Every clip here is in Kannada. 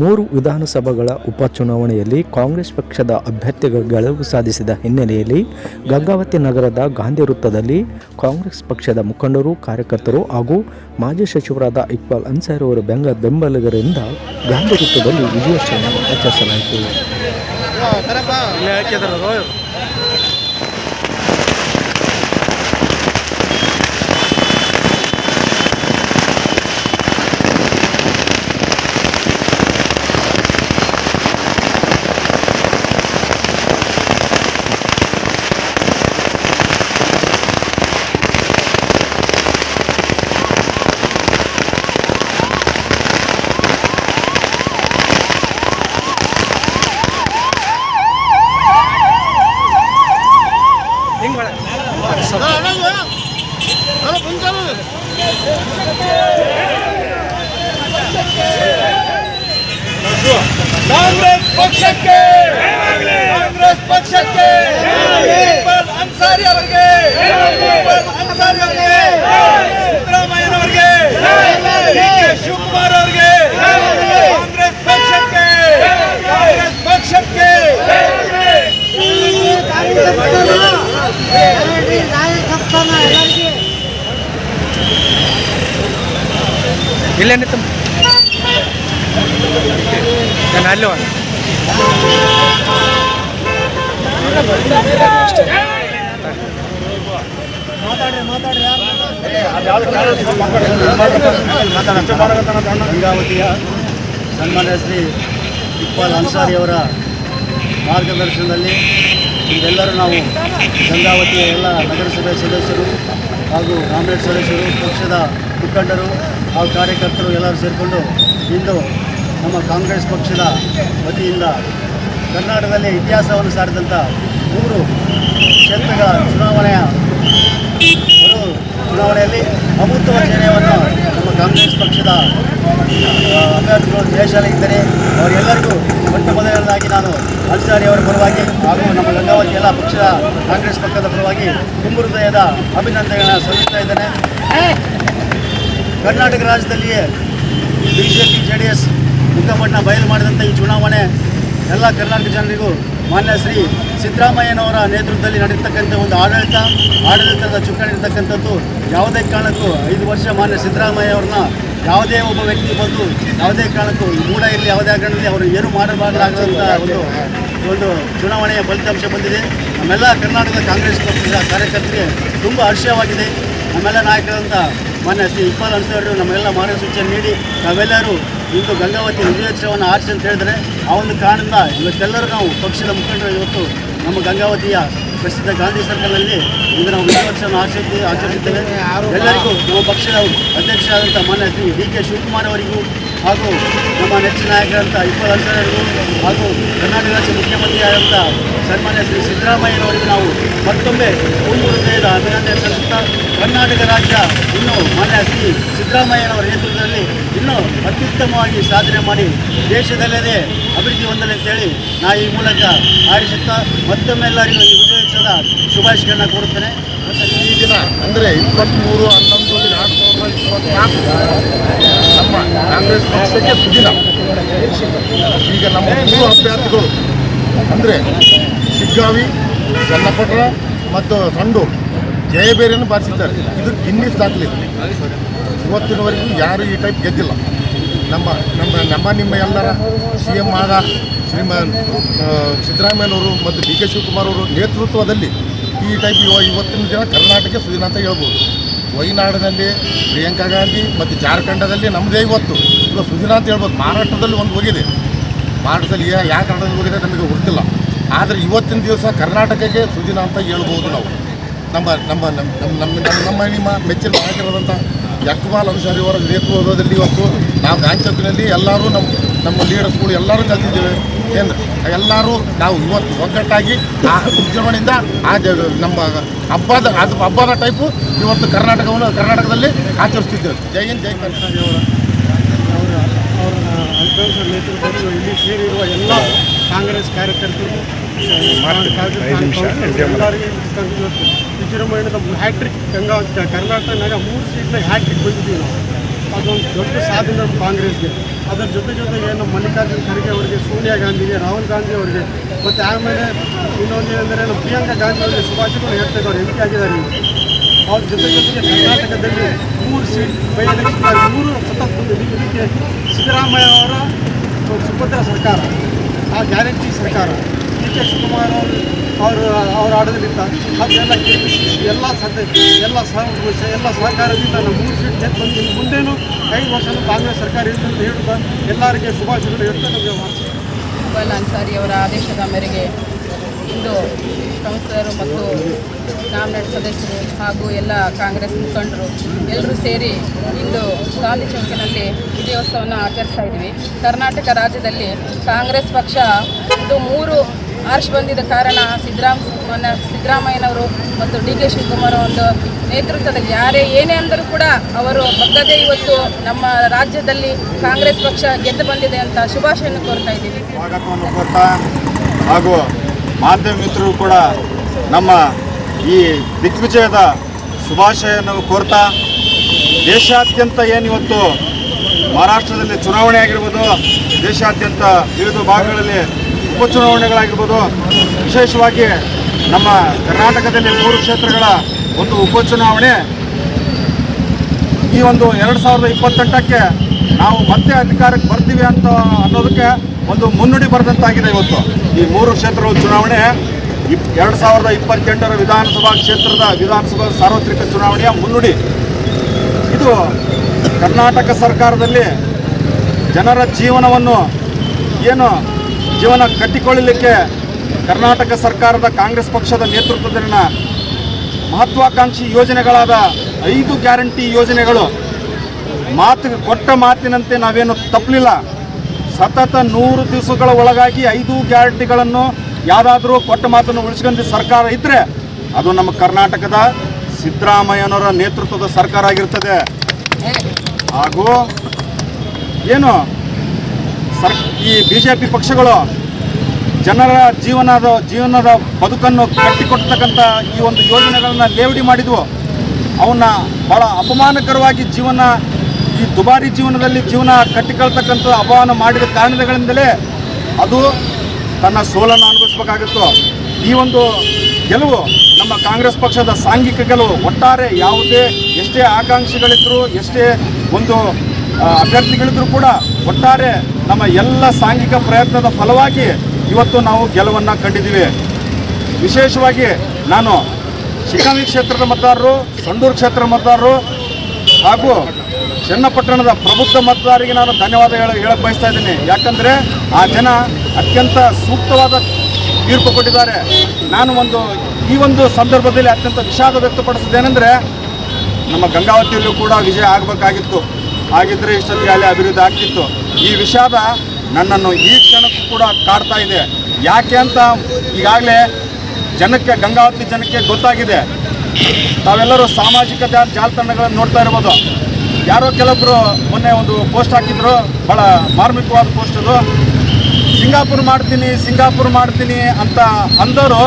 ಮೂರು ವಿಧಾನಸಭೆಗಳ ಉಪಚುನಾವಣೆಯಲ್ಲಿ ಕಾಂಗ್ರೆಸ್ ಪಕ್ಷದ ಅಭ್ಯರ್ಥಿಗಳು ಗೆಲುವು ಸಾಧಿಸಿದ ಹಿನ್ನೆಲೆಯಲ್ಲಿ ಗಂಗಾವತಿ ನಗರದ ಗಾಂಧಿ ವೃತ್ತದಲ್ಲಿ ಕಾಂಗ್ರೆಸ್ ಪಕ್ಷದ ಮುಖಂಡರು, ಕಾರ್ಯಕರ್ತರು ಹಾಗೂ ಮಾಜಿ ಸಚಿವರಾದ ಇಕ್ಬಾಲ್ ಅನ್ಸಾರ್ ಅವರ ಬೆಂಗ, ಬೆಂಬಲಿಗರಿಂದ ಗಾಂಧಿ ವೃತ್ತದಲ್ಲಿ ವಿಜಯೋತ್ಸವ ಆಚರಿಸಲಾಯಿತು ಇಲ್ಲೇ ಹಾಕಿದಾರ ಹಿಂಗ್ ಕಾಂಗ್ರೆಸ್ ಪಕ್ಷಕ್ಕೆ ಕಾಂಗ್ರೆಸ್ ಪಕ್ಷಕ್ಕೆ ಇಕ್ಬಾಲ್ ಅನ್ಸಾರಿ ಅವರಿಗೆ ಇಕ್ಬಾಲ್ ಅನ್ಸಾರಿ ಅವರಿಗೆ ಸಿದ್ದರಾಮಯ್ಯನವರಿಗೆ ಡಿ ಕೆ ಶಿವಕುಮಾರ್ ಅವರಿಗೆ ಕಾಂಗ್ರೆಸ್ ಪಕ್ಷಕ್ಕೆ ಕಾಂಗ್ರೆಸ್ ಪಕ್ಷಕ್ಕೆ ಇಲ್ಲೇ ನಿಂತು ನಾನು ಅಲ್ಲಿ ಗಂಗಾವತಿಯ ಸನ್ಮಾನ್ಯ ಶ್ರೀ ಇಕ್ಬಾಲ್ ಅನ್ಸಾರಿಯವರ ಮಾರ್ಗದರ್ಶನದಲ್ಲಿ ಇದೆಲ್ಲರೂ ನಾವು ಗಂಗಾವತಿಯ ಎಲ್ಲ ನಗರಸಭೆ ಸದಸ್ಯರು ಹಾಗೂ ಕಾಂಗ್ರೆಸ್ ಸದಸ್ಯರು, ಪಕ್ಷದ ಮುಖಂಡರು ಹಾಗೂ ಕಾರ್ಯಕರ್ತರು ಎಲ್ಲರೂ ಸೇರಿಕೊಂಡು ಇಂದು ನಮ್ಮ ಕಾಂಗ್ರೆಸ್ ಪಕ್ಷದ ವತಿಯಿಂದ ಕರ್ನಾಟಕದಲ್ಲಿ ಇತಿಹಾಸವನ್ನು ಸಾರಿದಂಥ ಮೂರು ಕ್ಷೇತ್ರಗಳ ಚುನಾವಣೆಯ ಚುನಾವಣೆಯಲ್ಲಿ ಅಮೃತ ಜಯವನ್ನು ಕಾಂಗ್ರೆಸ್ ಪಕ್ಷದ ಅಭ್ಯರ್ಥಿಗಳು ದೇಶದಲ್ಲಿದ್ದರೆ ಅವರೆಲ್ಲರಿಗೂ ಮೊಟ್ಟ ಮೊದಲನೇದಾಗಿ ನಾನು ಅನ್ಸಾರಿ ಅವರ ಪರವಾಗಿ ಹಾಗೂ ನಮ್ಮ ಗಂಗಾವತಿ ಎಲ್ಲ ಪಕ್ಷದ ಕಾಂಗ್ರೆಸ್ ಪಕ್ಷದ ಪರವಾಗಿ ತುಂಬು ಹೃದಯದ ಅಭಿನಂದನೆಗಳನ್ನು ಸಲ್ಲಿಸ್ತಾ ಇದ್ದೇನೆ. ಕರ್ನಾಟಕ ರಾಜ್ಯದಲ್ಲಿಯೇ B J P J D S ಮುಖಪಟ್ಟಣ ಬಯಲು ಮಾಡಿದಂಥ ಈ ಚುನಾವಣೆ ಎಲ್ಲ ಕರ್ನಾಟಕ ಜನರಿಗೂ ಮಾನ್ಯ ಶ್ರೀ ಸಿದ್ದರಾಮಯ್ಯನವರ ನೇತೃತ್ವದಲ್ಲಿ ನಡೆಯತಕ್ಕಂಥ ಒಂದು ಆಡಳಿತ, ಆಡಳಿತದ ಚುಕ್ಕಾಣಿ ಇರ್ತಕ್ಕಂಥದ್ದು ಯಾವುದೇ ಕಾರಣಕ್ಕೂ ಐದು ವರ್ಷ ಮಾನ್ಯ ಸಿದ್ದರಾಮಯ್ಯ ಅವ್ರನ್ನ ಯಾವುದೇ ಒಬ್ಬ ವ್ಯಕ್ತಿ ಬಂದು ಯಾವುದೇ ಕಾರಣಕ್ಕೂ ಮೂಡ ಇರಲಿ, ಯಾವುದೇ ಕಾರಣದಲ್ಲಿ ಅವರು ಏನು ಮಾಡಬಾರ್ದಾಗದಂಥ ಒಂದು ಒಂದು ಚುನಾವಣೆಯ ಫಲಿತಾಂಶ ಬಂದಿದೆ. ನಮ್ಮೆಲ್ಲ ಕರ್ನಾಟಕದ ಕಾಂಗ್ರೆಸ್ ಪಕ್ಷದ ಕಾರ್ಯಕರ್ತರಿಗೆ ತುಂಬ ಹರ್ಷವಾಗಿದೆ. ನಮ್ಮೆಲ್ಲ ನಾಯಕರಂತ ಮಾನ್ಯ ಶ್ರೀ ಇಕ್ಬಾಲ್ ಅನ್ಸವರು ನಮ್ಮೆಲ್ಲ ಮಾರ್ಗಸೂಚಿಯನ್ನು ನೀಡಿ, ನಾವೆಲ್ಲರೂ ಇಂದು ಗಂಗಾವತಿ ವಿಜಯೋತ್ಸವವನ್ನು ಆರಿಸಿ ಅಂತ ಹೇಳಿದರೆ ಆ ಒಂದು ಕಾರಣದಿಂದ ಇವತ್ತೆಲ್ಲರೂ ನಾವು ಪಕ್ಷದ ಮುಖಂಡರು ಇವತ್ತು ನಮ್ಮ ಗಂಗಾವತಿಯ ಪ್ರಸಿದ್ಧ ಗಾಂಧಿ ಸರ್ಕಲ್ನಲ್ಲಿ ಇಂದು ನಾವು ವರ್ಷವನ್ನು ಆಚರಿಸಿ ಆಚರಿಸುತ್ತೇವೆ. ಎಲ್ಲರಿಗೂ ನಮ್ಮ ಪಕ್ಷದ ಅಧ್ಯಕ್ಷರಾದಂಥ ಮಾನ್ಯ ಶ್ರೀ ಡಿ ಕೆ ಶಿವಕುಮಾರ್ ಅವರಿಗೂ ಹಾಗೂ ನಮ್ಮ ನೆಚ್ಚಿನ ನಾಯಕರಂಥ ಇಬ್ಬರು ಅನ್ಸರರಿಗೂ ಹಾಗೂ ಕರ್ನಾಟಕ ರಾಜ್ಯ ಮುಖ್ಯಮಂತ್ರಿಯಾದಂಥ ಸನ್ಮಾನ್ಯ ಶ್ರೀ ಸಿದ್ದರಾಮಯ್ಯನವರಿಗೂ ನಾವು ಮತ್ತೊಮ್ಮೆ ಹೃದಯದ ಅಭಿನಂದನೆ ಸಲ್ಲಿಸುತ್ತಾ ಕರ್ನಾಟಕ ರಾಜ್ಯ ಇನ್ನು ಮಾನ್ಯ ಶ್ರೀ ಸಿದ್ದರಾಮಯ್ಯನವರ ನೇತೃತ್ವದಲ್ಲಿ ಇನ್ನೂ ಅತ್ಯುತ್ತಮವಾಗಿ ಸಾಧನೆ ಮಾಡಿ ದೇಶದಲ್ಲದೆ ಅಭಿವೃದ್ಧಿ ಹೊಂದಲಿ ಅಂತೇಳಿ ನಾ ಈ ಮೂಲಕ ಆರಿಸುತ್ತಾ ಮತ್ತೊಮ್ಮೆ ಎಲ್ಲರಿಗೂ ಈ ವಿಜಯೋತ್ಸವದ ಶುಭಾಶಯಗಳನ್ನ ಕೊಡುತ್ತೇನೆ ಈ ದಿನ ಅಂದರೆ ಇಪ್ಪತ್ತ್ಮೂರು ಹನ್ನೊಂದು ಎರಡು ಸಾವಿರದ ಇಪ್ಪತ್ತ್ನಾಲ್ಕು ನಮ್ಮ ಕಾಂಗ್ರೆಸ್ ಪಕ್ಷಕ್ಕೆ ಸುದಿನ. ಈಗ ನಮ್ಮ ಮೂರು ಅಭ್ಯರ್ಥಿಗಳು ಅಂದರೆ ಶಿಗ್ಗಾವಿ ಚನ್ನಪಟ್ಟಣ ಮತ್ತು ಸಂಡೂರು, ಜಯಬೇರಿಯನ್ನು ಬಾರಿಸಿದ್ದಾರೆ. ಇದು ಗಿನ್ನಿಸ್ ದಾಖಲೆ. ಇವತ್ತಿನವರೆಗೂ ಯಾರು ಈ ಟೈಪ್ ಗೆದ್ದಿಲ್ಲ. ನಮ್ಮ ನಮ್ಮ ನಮ್ಮ ನಿಮ್ಮ ಎಲ್ಲರ ಸಿ ಎಂ ಆದ ಶ್ರೀಮಾನ್ ಆ, ಸಿದ್ದರಾಮಯ್ಯನವರು ಮತ್ತು ಡಿ ಕೆ ಶಿವಕುಮಾರ್ ಅವರು ನೇತೃತ್ವದಲ್ಲಿ ಈ ಟೈಪ್ ಇವ ಇವತ್ತಿನ ದಿನ ಕರ್ನಾಟಕ ಸುದಿನ ಅಂತ ಹೇಳ್ಬೋದು. ವಯನಾಡಿನಲ್ಲಿ ಪ್ರಿಯಾಂಕಾ ಗಾಂಧಿ ಮತ್ತು ಜಾರ್ಖಂಡದಲ್ಲಿ ನಮ್ಮದೇ ಇವತ್ತು. ಇವಾಗ ಸುದಿನ ಅಂತ ಹೇಳ್ಬೋದು. ಮಹಾರಾಷ್ಟ್ರದಲ್ಲಿ ಒಂದು ಹೋಗಿದೆ. ಮಹಾರಾಷ್ಟ್ರದಲ್ಲಿ ಯಾವ ಕಾರಣದಲ್ಲಿ ಹೋಗಿದೆ ನಮಗೆ ಗೊತ್ತಿಲ್ಲ. ಆದರೆ ಇವತ್ತಿನ ದಿವಸ ಕರ್ನಾಟಕಕ್ಕೆ ಸುದಿನ ಅಂತ ಹೇಳ್ಬೋದು ನಾವು. ನಮ್ಮ ನಮ್ಮ ನಮ್ಮ ನಮ್ಮ ನಮ್ಮ ನಮ್ಮ ನಮ್ಮ ನಿಮ್ಮ ಮೆಚ್ಚಿನ ನಾಯಕರಾದಂಥ ಯಕ್ಮಾಲ್ ಅನ್ಸಾರಿ ಅವರ ನೇತೃತ್ವದಲ್ಲಿ ಇವತ್ತು ನಾವು ಗಾಂಚಪ್ಪಿನಲ್ಲಿ ಎಲ್ಲರೂ ನಮ್ಮ ನಮ್ಮ ಲೀಡರ್ಸ್ಗಳು ಎಲ್ಲರೂ ಕಲ್ತಿದ್ದೇವೆ. ಏನು, ಎಲ್ಲರೂ ನಾವು ಇವತ್ತು ಒಗ್ಗಟ್ಟಾಗಿ ಆ ವಿಜೃಂಭಣೆಯಿಂದ ಆ ನಮ್ಮ ಹಬ್ಬದ, ಅದು ಹಬ್ಬದ ಟೈಪು ಇವತ್ತು ಕರ್ನಾಟಕವನ್ನು, ಕರ್ನಾಟಕದಲ್ಲಿ ಆಚರಿಸ್ತಿದ್ದೇವೆ. ಜೈ ಹಿಂದ್, ಜೈ ಕರ್ನಾಟಕ ಅವರ. ನೇತೃತ್ವದಲ್ಲಿ ಇಲ್ಲಿ ಸೇರಿರುವ ಎಲ್ಲ ಕಾಂಗ್ರೆಸ್ ಕಾರ್ಯಕರ್ತರು ವಿಜೃಂಭಣೆಯಿಂದ ಹ್ಯಾಟ್ರಿಕ್ ಗಂಗಾ ಕರ್ನಾಟಕನಾಗ ಮೂರು ಸೀಟ್ನ ಹ್ಯಾಟ್ರಿಕ್ ಬಂದಿದ್ದೀವಿ ನಾವು. ಅದೊಂದು ದೊಡ್ಡ ಸಾಧನೆ ನಮ್ಮ ಕಾಂಗ್ರೆಸ್ಗೆ. ಅದರ ಜೊತೆ ಜೊತೆಗೆ ನಮ್ಮ ಮಲ್ಲಿಕಾರ್ಜುನ ಖರ್ಗೆ ಅವರಿಗೆ, ಸೋನಿಯಾ ಗಾಂಧಿಗೆ, ರಾಹುಲ್ ಗಾಂಧಿ ಅವರಿಗೆ, ಮತ್ತು ಆಮೇಲೆ ಇನ್ನೊಂದು ಏನಂದರೆ ನಮ್ಮ ಪ್ರಿಯಾಂಕಾ ಗಾಂಧಿ ಅವರಿಗೆ ಶುಭಾಶಯಗಳು ಹೇಳ್ತಾ ಇದ್ದಾರೆ ಎಂ ಆಗಿದ್ದಾರೆ. ಅವ್ರ ಜೊತೆ ಜೊತೆಗೆ ಕರ್ನಾಟಕದಲ್ಲಿ ಮೂರು ಸೀಟ್ ಬೈ ಎಲೆಕ್ಷನ್ ಮೂರು ಸತತ ಇದಕ್ಕೆ ಸಿದ್ದರಾಮಯ್ಯ ಅವರ ಸುಭದ್ರ ಸರ್ಕಾರ, ಆ ಗ್ಯಾರಂಟಿ ಸರ್ಕಾರ. ಡಿ ಶಿವಕುಮಾರ್ ಅವರು ಅವರು, ಅವರ ಅದೆಲ್ಲ ಎಲ್ಲ ಸದ ಎಲ್ಲ ಸಹ ಎಲ್ಲ ಸಹಕಾರದಿಂದ ನಮ್ಮ ಮೂರು ಸೀಟ್ ಗೆದ್ದು ಬಂದು ಇನ್ನು ಮುಂದೇನು ಐದು ವರ್ಷನೂ ಕಾಂಗ್ರೆಸ್ ಸರ್ಕಾರ ಅಂತ ಹೇಳುತ್ತಾ ಎಲ್ಲರಿಗೆ ಶುಭಾಶಯಗಳು ಹೇಳ್ತಾ ನಮಗೆ ಇಕ್ಬಾಲ್ ಅನ್ಸಾರಿ ಅವರ ಆದೇಶದ ಮೇರೆಗೆ ಇಂದು ಕೌನ್ಸಿಲರು ಮತ್ತು ನಾಮಿನೇಟ್ ಸದಸ್ಯರು ಹಾಗೂ ಎಲ್ಲ ಕಾಂಗ್ರೆಸ್ ಮುಖಂಡರು ಎಲ್ಲರೂ ಸೇರಿ ಇಂದು ಗಾಂಧಿ ಚೌಕಿನಲ್ಲಿ ವಿಜಯೋತ್ಸವವನ್ನು ಆಚರಿಸ್ತಾ ಇದ್ದೀವಿ. ಕರ್ನಾಟಕ ರಾಜ್ಯದಲ್ಲಿ ಕಾಂಗ್ರೆಸ್ ಪಕ್ಷ ಇದು ಮೂರು ಆರ್ಷ್ ಬಂದಿದ್ದ ಕಾರಣ ಸಿದ್ದರಾಮ್ ಸಿದ್ದರಾಮಯ್ಯನವರು ಮತ್ತು ಡಿ ಕೆ ಶಿವಕುಮಾರ್ ಒಂದು ನೇತೃತ್ವದಲ್ಲಿ. ಯಾರೇ ಏನೇ ಅಂದರೂ ಕೂಡ ಅವರು ಬಗ್ಗದೆ ಇವತ್ತು ನಮ್ಮ ರಾಜ್ಯದಲ್ಲಿ ಕಾಂಗ್ರೆಸ್ ಪಕ್ಷ ಗೆದ್ದು ಬಂದಿದೆ ಅಂತ ಶುಭಾಶಯನ್ನು ಕೋರ್ತಾ ಇದ್ದೀವಿ. ಸ್ವಾಗತವನ್ನು ಕೋರ್ತಾ ಹಾಗೂ ಮಾಧ್ಯಮ ಮಿತ್ರರು ಕೂಡ ನಮ್ಮ ಈ ದಿಗ್ವಿಜಯದ ಶುಭಾಶಯನ್ನು ಕೋರ್ತಾ, ದೇಶಾದ್ಯಂತ ಏನಿವತ್ತು ಮಹಾರಾಷ್ಟ್ರದಲ್ಲಿ ಚುನಾವಣೆ ಆಗಿರ್ಬೋದು, ದೇಶಾದ್ಯಂತ ವಿವಿಧ ಭಾಗಗಳಲ್ಲಿ ಉಪಚುನಾವಣೆಗಳಾಗಿರ್ಬೋದು, ವಿಶೇಷವಾಗಿ ನಮ್ಮ ಕರ್ನಾಟಕದಲ್ಲಿ ಮೂರು ಕ್ಷೇತ್ರಗಳ ಒಂದು ಉಪಚುನಾವಣೆ. ಈ ಒಂದು ಎರಡು ಸಾವಿರದ ಇಪ್ಪತ್ತೆಂಟಕ್ಕೆ ನಾವು ಮತ್ತೆ ಅಧಿಕಾರಕ್ಕೆ ಬರ್ತೀವಿ ಅಂತ ಅನ್ನೋದಕ್ಕೆ ಒಂದು ಮುನ್ನುಡಿ ಬರೆದಂತಾಗಿದೆ ಇವತ್ತು. ಈ ಮೂರು ಕ್ಷೇತ್ರಗಳ ಚುನಾವಣೆ ಇಪ್, ಎರಡು ಸಾವಿರದ ಇಪ್ಪತ್ತೆಂಟರ ವಿಧಾನಸಭಾ ಕ್ಷೇತ್ರದ ವಿಧಾನಸಭಾ ಸಾರ್ವತ್ರಿಕ ಚುನಾವಣೆಯ ಮುನ್ನುಡಿ. ಇದು ಕರ್ನಾಟಕ ಸರ್ಕಾರದಲ್ಲಿ ಜನರ ಜೀವನವನ್ನು ಏನು ಜೀವನ ಕಟ್ಟಿಕೊಳ್ಳಲಿಕ್ಕೆ ಕರ್ನಾಟಕ ಸರ್ಕಾರದ ಕಾಂಗ್ರೆಸ್ ಪಕ್ಷದ ನೇತೃತ್ವದಲ್ಲಿನ ಮಹತ್ವಾಕಾಂಕ್ಷಿ ಯೋಜನೆಗಳಾದ ಐದು ಗ್ಯಾರಂಟಿ ಯೋಜನೆಗಳು, ಮಾತು ಕೊಟ್ಟ ಮಾತಿನಂತೆ ನಾವೇನು ತಪ್ಪಲಿಲ್ಲ. ಸತತ ನೂರು ದಿವಸಗಳ ಒಳಗಾಗಿ ಐದು ಗ್ಯಾರಂಟಿಗಳನ್ನು ಯಾವುದಾದ್ರೂ ಕೊಟ್ಟ ಮಾತನ್ನು ಉಳಿಸ್ಕೊಂಡು ಸರ್ಕಾರ ಇದ್ದರೆ ಅದು ನಮ್ಮ ಕರ್ನಾಟಕದ ಸಿದ್ದರಾಮಯ್ಯನವರ ನೇತೃತ್ವದ ಸರ್ಕಾರ ಆಗಿರ್ತದೆ. ಹಾಗೂ ಏನು ಸರ್, ಈ ಬಿ ಜೆ ಪಿ ಪಕ್ಷಗಳು ಜನರ ಜೀವನದ ಜೀವನದ ಬದುಕನ್ನು ಕಟ್ಟಿಕೊಡ್ತಕ್ಕಂಥ ಈ ಒಂದು ಯೋಜನೆಗಳನ್ನು ಲೇವಡಿ ಮಾಡಿದ್ವು. ಅವನ್ನ ಭಾಳ ಅಪಮಾನಕರವಾಗಿ ಜೀವನ, ಈ ದುಬಾರಿ ಜೀವನದಲ್ಲಿ ಜೀವನ ಕಟ್ಟಿಕೊಳ್ತಕ್ಕಂಥ ಅಪಮಾನ ಮಾಡಿದ ಕಾರಣಗಳಿಂದಲೇ ಅದು ತನ್ನ ಸೋಲನ್ನು ಅನುಭವಿಸಬೇಕಾಗಿತ್ತು. ಈ ಒಂದು ಗೆಲುವು ನಮ್ಮ ಕಾಂಗ್ರೆಸ್ ಪಕ್ಷದ ಸಾಂಘಿಕ ಗೆಲುವು. ಒಟ್ಟಾರೆ ಯಾವುದೇ, ಎಷ್ಟೇ ಆಕಾಂಕ್ಷಿಗಳಿದ್ದರೂ ಎಷ್ಟೇ ಒಂದು ಅಭ್ಯರ್ಥಿಗಳಿದ್ದರೂ ಕೂಡ ಒಟ್ಟಾರೆ ನಮ್ಮ ಎಲ್ಲ ಸಾಂಘಿಕ ಪ್ರಯತ್ನದ ಫಲವಾಗಿ ಇವತ್ತು ನಾವು ಗೆಲುವನ್ನು ಕಂಡಿದ್ದೀವಿ. ವಿಶೇಷವಾಗಿ ನಾನು ಶಿಕಾಮಿ ಕ್ಷೇತ್ರದ ಮತದಾರರು, ಸಂಡೂರು ಕ್ಷೇತ್ರ ಮತದಾರರು ಹಾಗೂ ಚನ್ನಪಟ್ಟಣದ ಪ್ರಬುದ್ಧ ಮತದಾರರಿಗೆ ನಾನು ಧನ್ಯವಾದ ಹೇಳ ಹೇಳಕ್ಕೆ ಬಯಸ್ತಾ ಇದ್ದೀನಿ. ಯಾಕಂದರೆ ಆ ಜನ ಅತ್ಯಂತ ಸೂಕ್ತವಾದ ತೀರ್ಪು ಕೊಟ್ಟಿದ್ದಾರೆ. ನಾನು ಒಂದು, ಈ ಒಂದು ಸಂದರ್ಭದಲ್ಲಿ ಅತ್ಯಂತ ವಿಷಾದ ವ್ಯಕ್ತಪಡಿಸಿದ್ದೇನೆಂದರೆ ನಮ್ಮ ಗಂಗಾವತಿಯಲ್ಲೂ ಕೂಡ ವಿಜಯ ಆಗಬೇಕಾಗಿತ್ತು. ಹಾಗಿದ್ದರೆ ಇಷ್ಟೊತ್ತಿಗೆ ಅಲ್ಲಿ ಅಭಿವೃದ್ಧಿ ಆಗ್ತಿತ್ತು. ಈ ವಿಷಾದ ನನ್ನನ್ನು ಈ ಕ್ಷಣಕ್ಕೂ ಕೂಡ ಕಾಡ್ತಾ ಇದೆ. ಯಾಕೆ ಅಂತ ಈಗಾಗಲೇ ಜನಕ್ಕೆ, ಗಂಗಾವತಿ ಜನಕ್ಕೆ ಗೊತ್ತಾಗಿದೆ. ತಾವೆಲ್ಲರೂ ಸಾಮಾಜಿಕ ಜಾಲ ಜಾಲತಾಣಗಳನ್ನು ನೋಡ್ತಾ ಇರ್ಬೋದು. ಯಾರೋ ಕೆಲವೊಬ್ಬರು ಮೊನ್ನೆ ಒಂದು ಪೋಸ್ಟ್ ಹಾಕಿದ್ರು ಭಾಳ ಮಾರ್ಮಿಕವಾದ ಪೋಸ್ಟ್ ಅದು. ಸಿಂಗಾಪುರ್ ಮಾಡ್ತೀನಿ ಸಿಂಗಾಪುರ್ ಮಾಡ್ತೀನಿ ಅಂತ ಅಂದವರು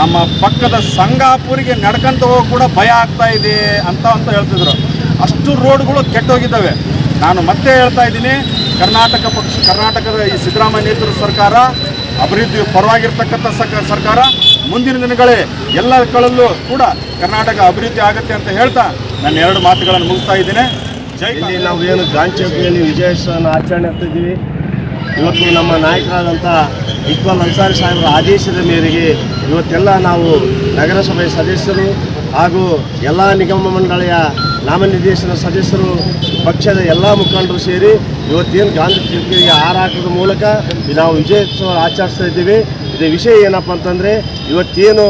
ನಮ್ಮ ಪಕ್ಕದ ಸಂಗಾಪುರಿಗೆ ನಡ್ಕೊಂತ ಹೋಗಿ ಕೂಡ ಭಯ ಆಗ್ತಾ ಇದೆ ಅಂತ ಅಂತ ಹೇಳ್ತಿದ್ರು. ಅಷ್ಟು ರೋಡ್ಗಳು ಕೆಟ್ಟೋಗಿದ್ದಾವೆ. ನಾನು ಮತ್ತೆ ಹೇಳ್ತಾ ಇದ್ದೀನಿ ಕರ್ನಾಟಕ ಪಕ್ಷ ಕರ್ನಾಟಕದ ಈ ಸಿದ್ದರಾಮಯ್ಯ ನೇತೃತ್ವದ ಸರ್ಕಾರ ಅಭಿವೃದ್ಧಿ ಪರವಾಗಿರ್ತಕ್ಕಂಥ ಸರ್ಕಾರ ಮುಂದಿನ ದಿನಗಳೇ ಎಲ್ಲ ಕಳಲ್ಲೂ ಕೂಡ ಕರ್ನಾಟಕ ಅಭಿವೃದ್ಧಿ ಆಗುತ್ತೆ ಅಂತ ಹೇಳ್ತಾ ನಾನು ಎರಡು ಮಾತುಗಳನ್ನು ಮುಗಿಸ್ತಾ ಇದ್ದೇನೆ. ಜೈಲಿ ಇಲ್ಲಿ ನಾವು ಏನು ಗಾಂಧಿ ಚೌಕಿಯಲ್ಲಿ ವಿಜಯೋತ್ಸವನ ಆಚರಣೆ ಇದ್ದೀವಿ ಇವತ್ತು ನಮ್ಮ ನಾಯಕರಾದಂಥ ಇಕ್ಬಾಲ್ ಅನ್ಸಾರಿ ಸಾಹೇಬರ ಆದೇಶದ ಮೇರೆಗೆ ಇವತ್ತೆಲ್ಲ ನಾವು ನಗರಸಭೆ ಸದಸ್ಯರು ಹಾಗೂ ಎಲ್ಲ ನಿಗಮ ಮಂಡಳಿಯ ನಾಮನಿರ್ದೇಶನ ಸದಸ್ಯರು ಪಕ್ಷದ ಎಲ್ಲ ಮುಖಂಡರು ಸೇರಿ ಇವತ್ತೇನು ಗಾಂಧಿ ಜಯಂತಿಗೆ ಹಾರಾಕದ ಮೂಲಕ ನಾವು ವಿಜಯೋತ್ಸವ ಆಚರಿಸ್ತಾ ಇದ್ದೀವಿ. ಇದೇ ವಿಷಯ ಏನಪ್ಪ ಅಂತಂದರೆ ಇವತ್ತೇನು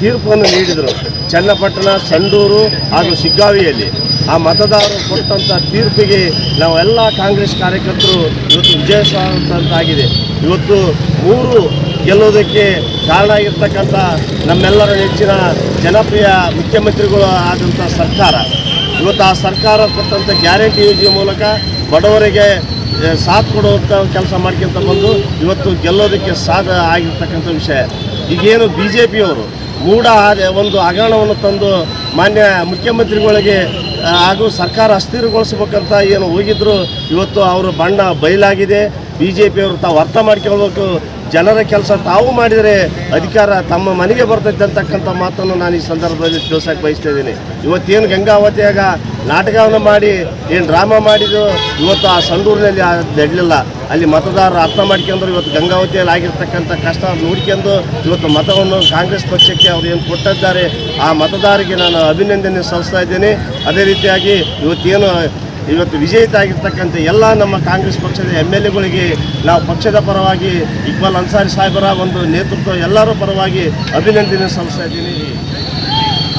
ತೀರ್ಪನ್ನು ನೀಡಿದರು ಚನ್ನಪಟ್ಟಣ, ಸಂಡೂರು ಹಾಗೂ ಸಿಗ್ಗಾವಿಯಲ್ಲಿ ಆ ಮತದಾರರು ಕೊಟ್ಟಂಥ ತೀರ್ಪಿಗೆ ನಾವೆಲ್ಲ ಕಾಂಗ್ರೆಸ್ ಕಾರ್ಯಕರ್ತರು ಇವತ್ತು ವಿಜಯ ಸಾಧಿಸಿದಂತಾಗಿದೆ ಇವತ್ತು ಮೂರು ಗೆಲ್ಲೋದಕ್ಕೆ ಕಾರಣ ಆಗಿರ್ತಕ್ಕಂಥ ನಮ್ಮೆಲ್ಲರ ನೆಚ್ಚಿನ ಜನಪ್ರಿಯ ಮುಖ್ಯಮಂತ್ರಿಗಳು ಆದಂಥ ಸರ್ಕಾರ. ಇವತ್ತು ಆ ಸರ್ಕಾರ ಕೊಟ್ಟಂಥ ಗ್ಯಾರಂಟಿ ಯೋಜನೆ ಮೂಲಕ ಬಡವರಿಗೆ ಸಾಥ್ ಕೊಡುವಂಥ ಕೆಲಸ ಮಾಡ್ಕೊಂತ ಬಂದು ಇವತ್ತು ಗೆಲ್ಲೋದಕ್ಕೆ ಸಾಧ ಆಗಿರ್ತಕ್ಕಂಥ ವಿಷಯ. ಈಗೇನು ಬಿ ಜೆ ಪಿಯವರು ಮೂಢ ಒಂದು ಹಗರಣವನ್ನು ತಂದು ಮಾನ್ಯ ಮುಖ್ಯಮಂತ್ರಿಗಳಿಗೆ ಹಾಗೂ ಸರ್ಕಾರ ಅಸ್ಥಿರಗೊಳಿಸ್ಬೇಕಂತ ಏನು ಹೋಗಿದ್ರು, ಇವತ್ತು ಅವರು ಬಣ್ಣ ಬಯಲಾಗಿದೆ. ಬಿ ಜೆ ಪಿಯವರು ತಾವು ಅರ್ಥ ಮಾಡ್ಕೊಳ್ಬೇಕು. ಜನರ ಕೆಲಸ ತಾವು ಮಾಡಿದರೆ ಅಧಿಕಾರ ತಮ್ಮ ಮನೆಗೆ ಬರ್ತೈತೆ ಅಂತಕ್ಕಂಥ ಮಾತನ್ನು ನಾನು ಈ ಸಂದರ್ಭದಲ್ಲಿ ತಿಳಿಸಕ್ಕೆ ಬಯಸ್ತಾ ಇದ್ದೀನಿ. ಇವತ್ತೇನು ಗಂಗಾವತಿಯಾಗ ನಾಟಕವನ್ನು ಮಾಡಿ, ಏನು ಡ್ರಾಮಾ ಮಾಡಿದ್ರು ಇವತ್ತು ಆ ಸಂಡೂರಿನಲ್ಲಿ ನಡಲಿಲ್ಲ. ಅಲ್ಲಿ ಮತದಾರರು ಅರ್ಥ ಮಾಡ್ಕೊಂಡ್ರು, ಇವತ್ತು ಗಂಗಾವತಿಯಲ್ಲಿ ಆಗಿರ್ತಕ್ಕಂಥ ಕಷ್ಟ ನೋಡ್ಕೊಂಡು ಇವತ್ತು ಮತವನ್ನು ಕಾಂಗ್ರೆಸ್ ಪಕ್ಷಕ್ಕೆ ಅವರು ಏನು ಕೊಟ್ಟಿದ್ದಾರೆ, ಆ ಮತದಾರರಿಗೆ ನಾನು ಅಭಿನಂದನೆ ಸಲ್ಲಿಸ್ತಾ ಇದ್ದೀನಿ. ಅದೇ ರೀತಿಯಾಗಿ ಇವತ್ತೇನು ಇವತ್ತು ವಿಜೇತ ಆಗಿರ್ತಕ್ಕಂಥ ಎಲ್ಲ ನಮ್ಮ ಕಾಂಗ್ರೆಸ್ ಪಕ್ಷದ ಎಂ ಎಲ್ ಎಗಳಿಗೆ ನಾವು ಪಕ್ಷದ ಪರವಾಗಿ ಇಕ್ಬಾಲ್ ಅನ್ಸಾರಿ ಸಾಹೇಬರ ಒಂದು ನೇತೃತ್ವ ಎಲ್ಲರ ಪರವಾಗಿ ಅಭಿನಂದನೆ ಸಲ್ಲಿಸ್ತಾ ಇದ್ದೀನಿ.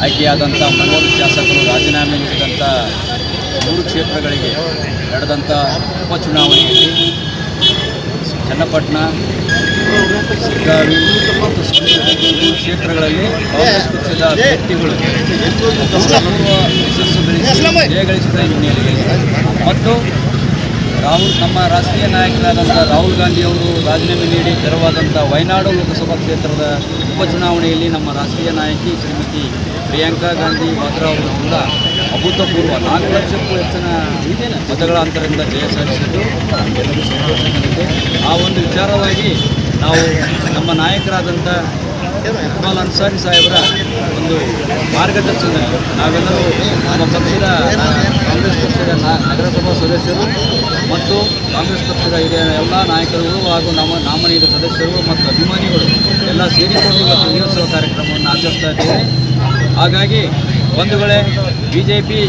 ಆಯ್ಕೆಯಾದಂಥ ಮೂವರು ಶಾಸಕರು ರಾಜೀನಾಮೆ ನೀಡಿದಂಥ ಮೂರು ಕ್ಷೇತ್ರಗಳಿಗೆ ನಡೆದಂಥ ಉಪಚುನಾವಣೆಯಲ್ಲಿ ಚನ್ನಪಟ್ಟಣ ಮತ್ತು ಕ್ಷೇತ್ರಗಳಲ್ಲಿ ಕಾಂಗ್ರೆಸ್ ಪಕ್ಷದ ವ್ಯಕ್ತಿಗಳು ಅಭೂತಪೂರ್ವ ಯಶಸ್ಸು ಗಳಿಸಿ ಜಯ ಗಳಿಸಿದ ಹಿನ್ನೆಲೆಯಲ್ಲಿ. ಮತ್ತು ರಾಹುಲ್, ನಮ್ಮ ರಾಷ್ಟ್ರೀಯ ನಾಯಕರಾದಂಥ ರಾಹುಲ್ ಗಾಂಧಿ ಅವರು ರಾಜೀನಾಮೆ ನೀಡಿ ತೆರವಾದಂಥ ವಯನಾಡು ಲೋಕಸಭಾ ಕ್ಷೇತ್ರದ ಉಪಚುನಾವಣೆಯಲ್ಲಿ ನಮ್ಮ ರಾಷ್ಟ್ರೀಯ ನಾಯಕಿ ಶ್ರೀಮತಿ ಪ್ರಿಯಾಂಕಾ ಗಾಂಧಿ ವಾದ್ರಾ ಅವರು ಕೂಡ ಅಭೂತಪೂರ್ವ ನಾಲ್ಕು ಲಕ್ಷಕ್ಕೂ ಹೆಚ್ಚಿನ ಮತಗಳ ಅಂತರದಿಂದ ಜಯ ಸಾಧಿಸಿದ್ದು. ಆ ಒಂದು ವಿಚಾರವಾಗಿ ನಾವು ನಮ್ಮ ನಾಯಕರಾದಂಥ ಇಕ್ಬಾಲ್ ಅನ್ಸಾರಿ ಸಾಹೇಬರ ಒಂದು ಮಾರ್ಗದರ್ಶನ. ನಾವೆಲ್ಲರೂ ನಮ್ಮ ಪಕ್ಷದ, ಕಾಂಗ್ರೆಸ್ ಪಕ್ಷದ ನಗರಸಭಾ ಸದಸ್ಯರು ಮತ್ತು ಕಾಂಗ್ರೆಸ್ ಪಕ್ಷದ ಹಿರಿಯ ಎಲ್ಲ ನಾಯಕರುಗಳು ಹಾಗೂ ನಮ್ಮ ನಾಮನೀಯ ಸದಸ್ಯರು ಮತ್ತು ಅಭಿಮಾನಿಗಳು ಎಲ್ಲ ಸೇರಿಕೊಂಡು ಇವತ್ತು ದಿನೋತ್ಸವ ಕಾರ್ಯಕ್ರಮವನ್ನು ಆಚರಿಸ್ತಾ ಇದ್ದೇವೆ. ಹಾಗಾಗಿ ಒಂದು ವೇಳೆ ಬಿ ಜೆ ಪಿ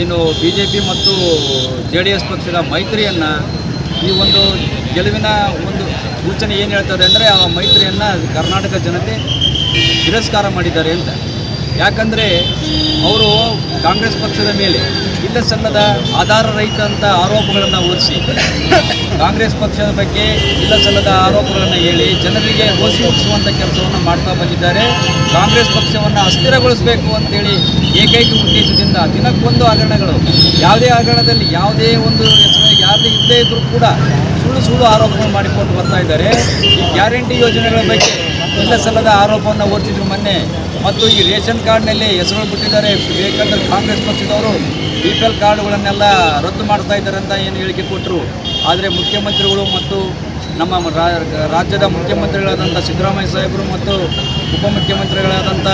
ಏನು ಬಿ ಜೆ ಪಿ ಮತ್ತು ಜೆ ಡಿ ಎಸ್ ಪಕ್ಷದ ಮೈತ್ರಿಯನ್ನು ಈ ಒಂದು ಗೆಲುವಿನ ಒಂದು ಸೂಚನೆ ಏನು ಹೇಳ್ತದೆ ಅಂದರೆ ಆ ಮೈತ್ರಿಯನ್ನು ಕರ್ನಾಟಕ ಜನತೆ ತಿರಸ್ಕಾರ ಮಾಡಿದ್ದಾರೆ ಅಂತ. ಯಾಕಂದರೆ ಅವರು ಕಾಂಗ್ರೆಸ್ ಪಕ್ಷದ ಮೇಲೆ ಇಲ್ಲ ಸಲ್ಲದ ಆಧಾರ ರಹಿತ ಅಂತ ಆರೋಪಗಳನ್ನು ಹೊರಿಸಿ, ಕಾಂಗ್ರೆಸ್ ಪಕ್ಷದ ಬಗ್ಗೆ ಇಲ್ಲ ಸಲ್ಲದ ಆರೋಪಗಳನ್ನು ಹೇಳಿ ಜನರಿಗೆ ಹೊಸಿ ಹುಟ್ಟಿಸುವಂಥ ಕೆಲಸವನ್ನು ಮಾಡ್ತಾ ಬಂದಿದ್ದಾರೆ. ಕಾಂಗ್ರೆಸ್ ಪಕ್ಷವನ್ನು ಅಸ್ಥಿರಗೊಳಿಸಬೇಕು ಅಂತೇಳಿ ಏಕೈಕ ಉದ್ದೇಶದಿಂದ ದಿನಕ್ಕೊಂದು ಹಗರಣಗಳು, ಯಾವುದೇ ಹಗರಣದಲ್ಲಿ ಯಾವುದೇ ಒಂದು ಹೆಸರು ಯಾವುದೇ ಇಲ್ಲದೇ ಇದ್ದರೂ ಕೂಡ ಸುಳ್ಳು ಸುಳ್ಳು ಆರೋಪಗಳು ಮಾಡಿಕೊಂಡು ಬರ್ತಾ ಇದ್ದಾರೆ. ಗ್ಯಾರಂಟಿ ಯೋಜನೆಗಳ ಬಗ್ಗೆ ಇಲ್ಲ ಸಲ್ಲದ ಆರೋಪವನ್ನು ಹೊರಿಸಿದ್ರು ಮೊನ್ನೆ ಮತ್ತು ಈ ರೇಷನ್ ಕಾರ್ಡ್ನಲ್ಲಿ ಹೆಸರು ಬಿಟ್ಟಿದ್ದಾರೆ. ಬೇಕಂದ್ರೆ ಕಾಂಗ್ರೆಸ್ ಪಕ್ಷದವರು ಬಿ ಪಿ ಎಲ್ ಕಾರ್ಡ್ಗಳನ್ನೆಲ್ಲ ರದ್ದು ಮಾಡ್ತಾ ಇದ್ದಾರೆ ಅಂತ ಏನು ಹೇಳಿಕೆ ಕೊಟ್ಟರು. ಆದರೆ ಮುಖ್ಯಮಂತ್ರಿಗಳು ಮತ್ತು ನಮ್ಮ ರಾಜ್ಯದ ಮುಖ್ಯಮಂತ್ರಿಗಳಾದಂಥ ಸಿದ್ದರಾಮಯ್ಯ ಸಾಹೇಬರು ಮತ್ತು ಉಪಮುಖ್ಯಮಂತ್ರಿಗಳಾದಂಥ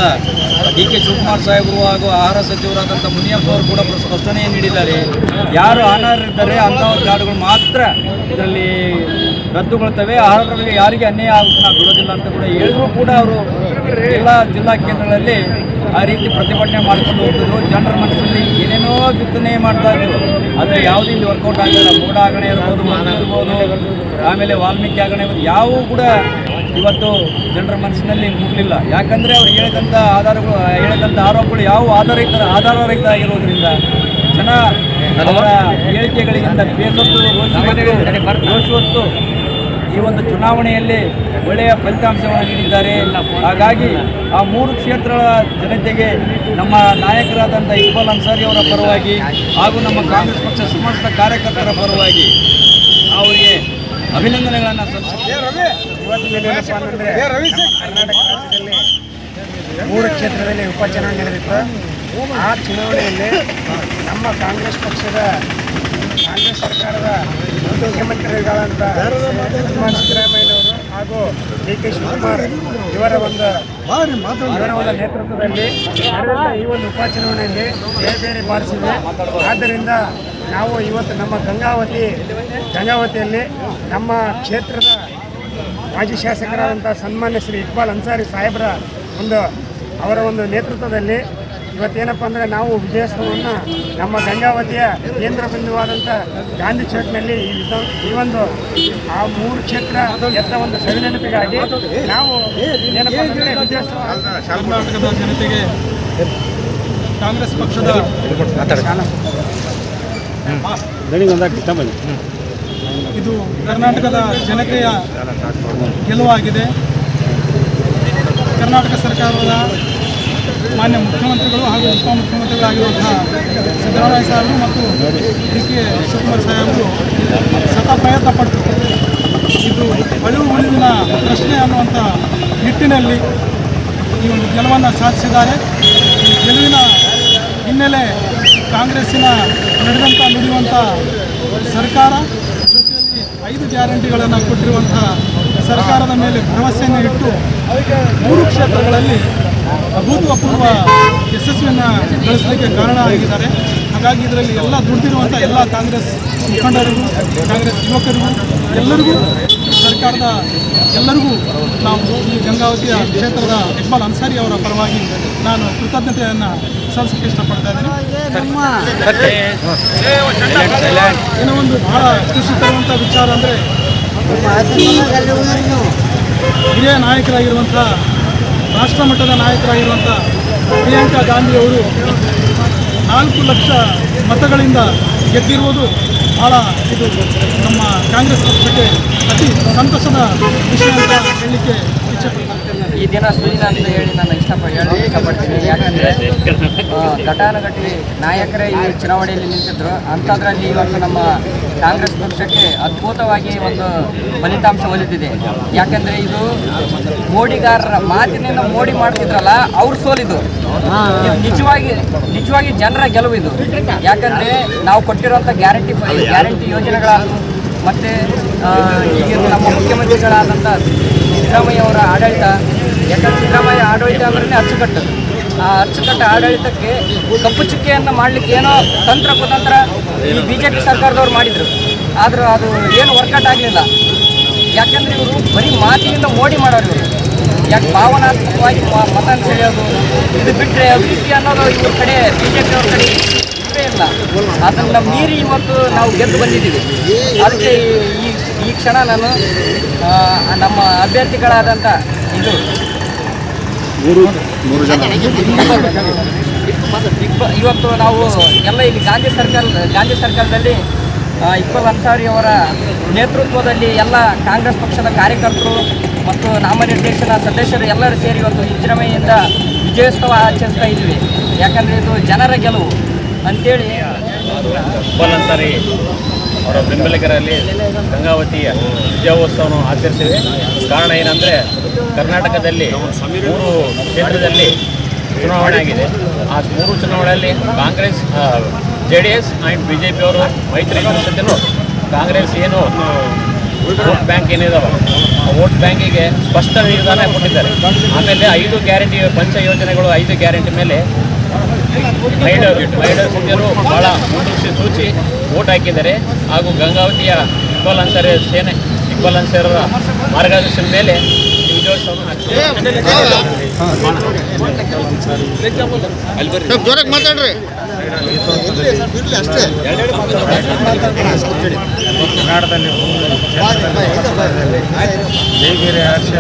ಡಿ ಕೆ ಶಿವಕುಮಾರ್ ಸಾಹೇಬರು ಹಾಗೂ ಆಹಾರ ಸಚಿವರಾದಂಥ ಮುನಿಯಪ್ಪ ಅವರು ಕೂಡ ಸ್ಪಷ್ಟನೆ ನೀಡಿದ್ದಾರೆ. ಯಾರು ಅನರ್ಹರಿದ್ದಾರೆ ಅಂಥ ಕಾರ್ಡ್ಗಳು ಮಾತ್ರ ಇದರಲ್ಲಿ ರದ್ದುಗೊಳ್ತವೆ. ಆಹಾರಗಳಿಗೆ ಯಾರಿಗೆ ಅನ್ಯಾಯ ಆಗುತ್ತೆ ನಾವು ಬಿಡೋದಿಲ್ಲ ಅಂತ ಕೂಡ ಹೇಳಿದ್ರು. ಕೂಡ ಅವರು ಎಲ್ಲ ಜಿಲ್ಲಾ ಕೇಂದ್ರಗಳಲ್ಲಿ ಆ ರೀತಿ ಪ್ರತಿಭಟನೆ ಮಾಡ್ಕೊಂಡು ಹೋಗ್ತಿದ್ರು. ಜನರ ಮನಸ್ಸಲ್ಲಿ ಏನೇನೋ ಬಿತ್ತನೆ ಮಾಡ್ತಾ ಇದ್ರು. ಆದರೆ ಯಾವುದೂ ಇಲ್ಲಿ ವರ್ಕೌಟ್ ಆಗಲಿಲ್ಲ. ಮೂಡ ಆಗಣೆ ಇರ್ಬೋದು ಇರ್ಬೋದು ಆಮೇಲೆ ವಾಲ್ಮೀಕಿ ಆಗಣೆ ಇರ್ಬೋದು ಯಾವುವು ಕೂಡ ಇವತ್ತು ಜನರ ಮನಸ್ಸಿನಲ್ಲಿ ಮುಗಲಿಲ್ಲ. ಯಾಕಂದರೆ ಅವ್ರು ಹೇಳಿದಂಥ ಆಧಾರಗಳು ಹೇಳಿದಂಥ ಆರೋಪಗಳು ಯಾವ ಆಧಾರಿತ ಆಧಾರರಹಿತ ಆಗಿರೋದ್ರಿಂದ ಜನ ಅವರ ಹೇಳಿಕೆಗಳಿಗಿಂತ ಬೇಸತ್ತು ರೋಷಿವತ್ತು ಈ ಒಂದು ಚುನಾವಣೆಯಲ್ಲಿ ಒಳ್ಳೆಯ ಫಲಿತಾಂಶವನ್ನು ನೀಡಿದ್ದಾರೆ. ಹಾಗಾಗಿ ಆ ಮೂರು ಕ್ಷೇತ್ರಗಳ ಜನತೆಗೆ ನಮ್ಮ ನಾಯಕರಾದಂಥ ಇಕ್ಬಾಲ್ ಅನ್ಸಾರಿ ಅವರ ಪರವಾಗಿ ಹಾಗೂ ನಮ್ಮ ಕಾಂಗ್ರೆಸ್ ಪಕ್ಷ ಸಮಸ್ತ ಕಾರ್ಯಕರ್ತರ ಪರವಾಗಿ ಅವರಿಗೆ ಅಭಿನಂದನೆಗಳನ್ನು ರಾಜ್ಯದಲ್ಲಿ ಮೂರು ಕ್ಷೇತ್ರದಲ್ಲಿ ಉಪಚುನಾವಣೆ ನಡೆದಿತ್ತು. ಆ ಚುನಾವಣೆಯಲ್ಲಿ ನಮ್ಮ ಕಾಂಗ್ರೆಸ್ ಪಕ್ಷದ ಕಾಂಗ್ರೆಸ್ ಸರ್ಕಾರದ ಮುಖ್ಯಮಂತ್ರಿಗಳಂತ ಸಿದ್ದರಾಮಯ್ಯನವರು ಹಾಗೂ ಡಿ ಕೆ ಶಿವಕುಮಾರ್ ಇವರ ಒಂದು ಇವರ ಒಂದು ನೇತೃತ್ವದಲ್ಲಿ ಈ ಒಂದು ಉಪಚುನಾವಣೆಯಲ್ಲಿ ಬೇರೆ ಬಾರಿಸಿದೆ. ಆದ್ದರಿಂದ ನಾವು ಇವತ್ತು ನಮ್ಮ ಗಂಗಾವತಿ, ಗಂಗಾವತಿಯಲ್ಲಿ ನಮ್ಮ ಕ್ಷೇತ್ರದ ಮಾಜಿ ಶಾಸಕರಾದಂಥ ಸನ್ಮಾನ್ಯ ಶ್ರೀ ಇಕ್ಬಾಲ್ ಅನ್ಸಾರಿ ಸಾಹೇಬರ ಒಂದು ಅವರ ಒಂದು ನೇತೃತ್ವದಲ್ಲಿ ಇವತ್ತೇನಪ್ಪ ಅಂದರೆ ನಾವು ವಿಜಯೋತ್ಸವವನ್ನು ನಮ್ಮ ಗಂಗಾವತಿಯ ಕೇಂದ್ರ ಬಿಂದುವಾದಂಥ ಗಾಂಧಿ ಚೌಕ್ನಲ್ಲಿ ಈ ಒಂದು ಆ ಮೂರು ಕ್ಷೇತ್ರ ಎತ್ತ ಒಂದು ಸವಿನೆನಪಿಗಾಗಿ ನಾವು ಜನತೆಗೆ ಕಾಂಗ್ರೆಸ್ ಪಕ್ಷದ ಇದು ಕರ್ನಾಟಕದ ಜನತೆಯ ಗೆಲುವಾಗಿದೆ. ಕರ್ನಾಟಕ ಸರ್ಕಾರದ ಮಾನ್ಯ ಮುಖ್ಯಮಂತ್ರಿಗಳು ಹಾಗೂ ಉಪಮುಖ್ಯಮಂತ್ರಿಗಳಾಗಿರುವಂತಹ ಸಿದ್ದರಾಮಯ್ಯ ಸಾಹೇಬರು ಮತ್ತು ಡಿ ಕೆ ಶಿವಕುಮಾರ್ ಸಾಹೇಬರು ಸತ ಪ್ರಯತ್ನ ಪಟ್ಟು ಇದು ಅಳಿವು ಉಳಿವಿನ ಪ್ರಶ್ನೆ ಅನ್ನುವಂಥ ನಿಟ್ಟಿನಲ್ಲಿ ಈ ಒಂದು ಗೆಲುವನ್ನು ಸಾಧಿಸಿದ್ದಾರೆ. ಈ ಗೆಲುವಿನ ಹಿನ್ನೆಲೆ ಕಾಂಗ್ರೆಸ್ಸಿನ ನಡೆದಂಥ ನುಡಿಯುವಂಥ ಸರ್ಕಾರ, ಜೊತೆಯಲ್ಲಿ ಐದು ಗ್ಯಾರಂಟಿಗಳನ್ನು ಕೊಟ್ಟಿರುವಂಥ ಸರ್ಕಾರದ ಮೇಲೆ ಭರವಸೆಯನ್ನು ಇಟ್ಟು ಮೂರು ಕ್ಷೇತ್ರಗಳಲ್ಲಿ ಅಭೂತಪೂರ್ವ ಯಶಸ್ವಿಯನ್ನು ಗಳಿಸಲಿಕ್ಕೆ ಕಾರಣ ಆಗಿದ್ದಾರೆ. ಹಾಗಾಗಿ ಇದರಲ್ಲಿ ಎಲ್ಲ ದುಡ್ಡಿರುವಂಥ ಎಲ್ಲ ಕಾಂಗ್ರೆಸ್ ಮುಖಂಡರಿಗೂ, ಕಾಂಗ್ರೆಸ್ ಯುವಕರಿಗೂ, ಎಲ್ಲರಿಗೂ, ಸರ್ಕಾರದ ಎಲ್ಲರಿಗೂ ನಾವು ಈ ಗಂಗಾವತಿಯ ಕ್ಷೇತ್ರದ ಇಕ್ಬಾಲ್ ಅನ್ಸಾರಿ ಅವರ ಪರವಾಗಿ ನಾನು ಕೃತಜ್ಞತೆಯನ್ನು ಸಲ್ಲಿಸಕ್ಕೆ ಇಷ್ಟಪಡ್ತಾ ಇದ್ದೀನಿ. ಏನೋ ಒಂದು ಬಹಳ ಖುಷಿ ತರುವಂಥ ವಿಚಾರ ಅಂದರೆ ಹಿರಿಯ ನಾಯಕರಾಗಿರುವಂಥ ರಾಷ್ಟ್ರ ಮಟ್ಟದ ನಾಯಕರಾಗಿರುವಂಥ ಪ್ರಿಯಾಂಕಾ ಗಾಂಧಿ ಅವರು ನಾಲ್ಕು ಲಕ್ಷ ಮತಗಳಿಂದ ಗೆದ್ದಿರುವುದು ಬಹಳ ಇದು ನಮ್ಮ ಕಾಂಗ್ರೆಸ್ ಪಕ್ಷಕ್ಕೆ ಅತಿ ಸಂತಸದ ವಿಷಯ ಅಂತ ಹೇಳಲಿಕ್ಕೆ ಇಚ್ಛೆಪಡ್ತೀನಿ ಈ ದಿನ ಸುದಿನ ಅಂತ ಹೇಳಿ ನಾನು ಇಷ್ಟಪ ಹೇಳಿ ಇಷ್ಟಪಡ್ತೀನಿ. ಯಾಕಂದರೆ ಘಟಾನುಘಟಿ ನಾಯಕರೇ ಈ ಚುನಾವಣೆಯಲ್ಲಿ ನಿಂತಿದ್ರು. ಅಂಥದ್ರಲ್ಲಿ ಇವತ್ತು ನಮ್ಮ ಕಾಂಗ್ರೆಸ್ ಪಕ್ಷಕ್ಕೆ ಅದ್ಭುತವಾಗಿ ಒಂದು ಫಲಿತಾಂಶ ಒಲಿದಿದೆ. ಯಾಕಂದರೆ ಇದು ಮೋಡಿಗಾರರ ಮಾತಿನಿಂದ ಮೋಡಿ ಮಾಡ್ತಿದ್ರಲ್ಲ, ಅವ್ರು ಸೋಲಿದು. ನಿಜವಾಗಿ ನಿಜವಾಗಿ ಜನರ ಗೆಲುವು ಇದು. ಯಾಕಂದರೆ ನಾವು ಕೊಟ್ಟಿರುವಂಥ ಗ್ಯಾರಂಟಿ ಗ್ಯಾರಂಟಿ ಯೋಜನೆಗಳ ಮತ್ತು ಈಗಿನ ನಮ್ಮ ಮುಖ್ಯಮಂತ್ರಿಗಳಾದಂಥ ಸಿದ್ದರಾಮಯ್ಯ ಅವರ ಆಡಳಿತ ಯಾಕಂದ್ರೆ ಸಿದ್ದರಾಮಯ್ಯ ಆಡಳಿತ ಅಂದ್ರೆ ಅಚ್ಚುಕಟ್ಟು. ಆ ಅಚ್ಚುಕಟ್ಟು ಆಡಳಿತಕ್ಕೆ ಕಪ್ಪು ಚುಕ್ಕೆಯನ್ನು ಮಾಡಲಿಕ್ಕೆ ಏನೋ ತಂತ್ರ ಕುತಂತ್ರ ಈ ಬಿ ಜೆ ಪಿ ಸರ್ಕಾರದವ್ರು ಮಾಡಿದರು. ಆದರೂ ಅದು ಏನು ವರ್ಕೌಟ್ ಆಗಲಿಲ್ಲ. ಯಾಕಂದ್ರೆ ಇವರು ಬರೀ ಮಾತಿನಿಂದ ಮೋಡಿ ಮಾಡೋರು ಯಾಕೆ ಭಾವನಾತ್ಮಕವಾಗಿ ಮತ ಸೆಳೆಯೋದು, ಇದು ಬಿಟ್ಟರೆ ಅಭಿವೃದ್ಧಿ ಅನ್ನೋದು ಇವ್ರ ಕಡೆ ಬಿ ಜೆ ಪಿಯವ್ರ ಕಡೆ ಇಲ್ಲ. ಅದನ್ನು ಮೀರಿ ಇವತ್ತು ನಾವು ಗೆದ್ದು ಬಂದಿದ್ದೀವಿ. ಅದಕ್ಕೆ ಈ ಈ ಕ್ಷಣ ನಾನು ನಮ್ಮ ಅಭ್ಯರ್ಥಿಗಳಾದಂಥ ಇದು ಮೂರು ಮೂರು ಜನ. ಇಕ್ಬ- ಇವತ್ತು ನಾವು ಎಲ್ಲ ಇಲ್ಲಿ ಗಾಂಧಿ ಸರ್ಕಲ್ ಗಾಂಧಿ ಸರ್ಕಾರದಲ್ಲಿ ಇಕ್ಬಲ್ ಇಕ್ಬಾಲ್ ಅನ್ಸಾರಿ ಅವರ ನೇತೃತ್ವದಲ್ಲಿ ಎಲ್ಲ ಕಾಂಗ್ರೆಸ್ ಪಕ್ಷದ ಕಾರ್ಯಕರ್ತರು ಮತ್ತು ನಾಮನಿರ್ದೇಶನ ಸದಸ್ಯರು ಎಲ್ಲರೂ ಸೇರಿ ಇವತ್ತು ವಿಜೃಂಭಣೆಯಿಂದ ವಿಜಯೋತ್ಸವ ಆಚರಿಸ್ತಾ ಇದ್ವಿ. ಯಾಕಂದರೆ ಇದು ಜನರ ಗೆಲುವು. ಅಂತೇಳಿ ಇಕ್ಬಲ್ ಅನ್ಸಾರಿ ಅವರ ಬೆಂಬಲಿಗರಲ್ಲಿ ಗಂಗಾವತಿಯ ವಿಜಯೋತ್ಸವವನ್ನು ಆಚರಿಸಿದೆ. ಕಾರಣ ಏನಂದರೆ ಕರ್ನಾಟಕದಲ್ಲಿ ಮೂರು ಕ್ಷೇತ್ರದಲ್ಲಿ ಚುನಾವಣೆ ಆಗಿದೆ. ಆ ಮೂರು ಚುನಾವಣೆಯಲ್ಲಿ Congress J D S and B J ಪಿಯವರು ಮೈತ್ರಿ ಜೊತೆನೂ ಕಾಂಗ್ರೆಸ್ ಏನು ವೋಟ್ ಬ್ಯಾಂಕ್ ಏನಿದಾವೆ, ಆ ವೋಟ್ ಬ್ಯಾಂಕಿಗೆ ಸ್ಪಷ್ಟ ನಿರ್ಧಾರ ಕೊಟ್ಟಿದ್ದಾರೆ. ಆಮೇಲೆ ಐದು ಗ್ಯಾರಂಟಿ, ಪಂಚ ಯೋಜನೆಗಳು ಐದು ಗ್ಯಾರಂಟಿ ಮೇಲೆ ಮಹಿಳೆಯರು ಮಹಿಳೆಯರು ಬಹಳ ಮುಂದೂಡಿಸಿ ಸೂಚಿ ಓಟ್ ಹಾಕಿದ್ದಾರೆ. ಹಾಗೂ ಗಂಗಾವತಿಯ ಇಕ್ಬಾಲ್ ಅನ್ಸರ್ ಸೇನೆ ಇಕ್ಬಾಲ್ ಅನ್ಸರ್ ಮಾರ್ಗದರ್ಶನ ಮೇಲೆ ಜೋರಾಗಿ ಮಾತಾಡ್ರಿ. ಹರ್ಷ